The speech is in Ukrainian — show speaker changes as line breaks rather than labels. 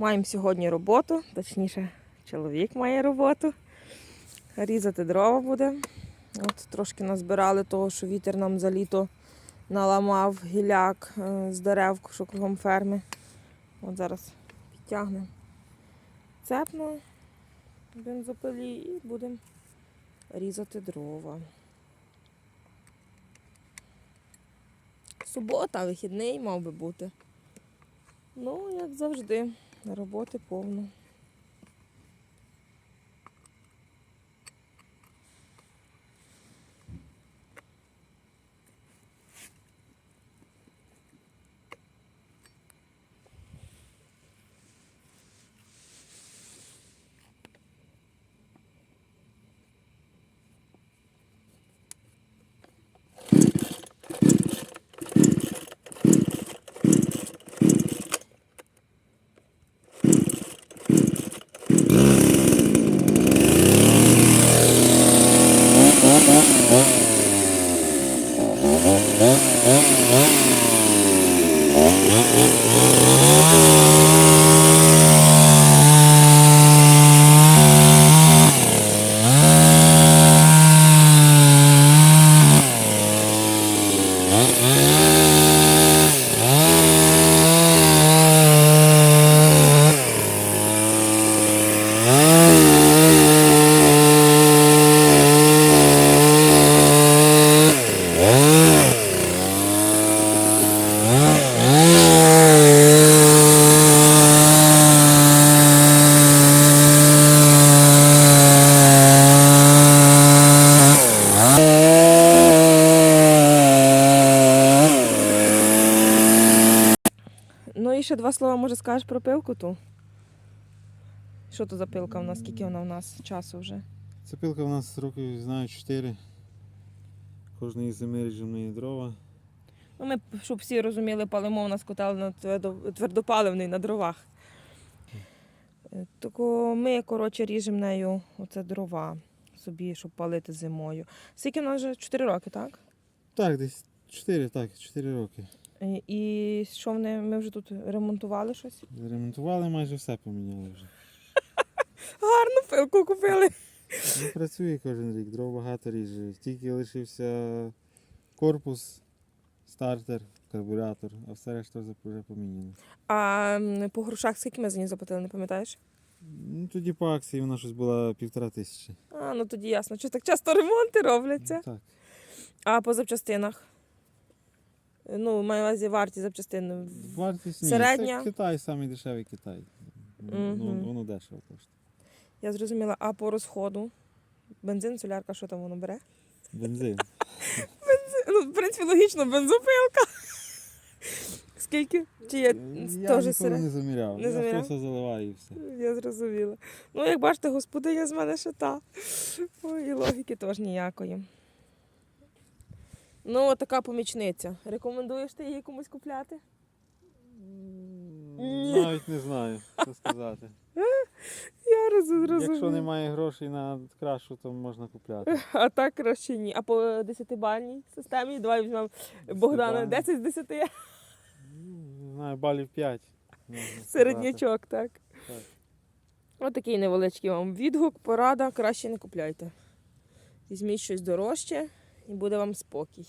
Маємо сьогодні роботу, точніше, чоловік має роботу. Різати дрова буде. От трошки назбирали того, що вітер нам за літо наламав гіляк е, з дерев, що кругом ферми. От зараз підтягнемо цепно бензопилі і будемо різати дрова. Субота, вихідний мав би бути. Ну, як завжди, роботи повно. Yeah. Ну і ще два слова, може, скажеш про пилку ту? Що то за пилка у нас? Скільки вона у нас часу вже?
Ця пилка у нас років, знаю, 4. Кожної зими ріжемо неї дрова.
Ну, ми, щоб всі розуміли, палимо у нас котел на твердопаливний на дровах. Е, Тако ми, коротше, ріжемо нею оце дрова собі, щоб палити зимою. Скільки в нас вже 4 роки, так?
Так, десь 4, так, 4 роки.
І, і що вони, ми вже тут ремонтували щось?
Ремонтували, майже все поміняли вже.
Гарну пилку купили.
Ну, працює кожен рік, дров багато ріже. Тільки лишився корпус, стартер, карбюратор, а все решта вже поміняно.
А по грошах скільки ми за ній заплатили, не пам'ятаєш?
Ну, тоді по акції вона щось була півтора тисячі.
А, ну тоді ясно, що так часто ремонти робляться.
Так.
А по запчастинах? Ну, маю на увазі варті запчастин.
Вартість ні,
Середня?
Це Китай, самий дешевий Китай. Ну, Воно дешево коштує.
Я зрозуміла, а по розходу? Бензин, солярка, що там воно бере?
Бензин.
Ну, в принципі, логічно, бензопилка. Скільки? Чи є
Я
теж
ніколи
серед?
не заміряв.
Не
Я
заміряв?
просто заливаю і все.
Я зрозуміла. Ну, як бачите, господиня з мене ще та. Ой, і логіки теж ніякої. Ну, така помічниця. Рекомендуєш ти її комусь купляти? Ні.
Навіть не знаю, що сказати.
Я роз- зрозуміла.
Якщо немає грошей на крашу, то можна купляти.
А так краще ні. А по десятибальній системі давай візьмемо Богдана 10 з 10.
Ну, Не знаю, балів 5.
Середнячок, так.
Так.
Ось такий невеличкий вам відгук, порада, краще не купляйте. Візьміть щось дорожче і буде вам спокій.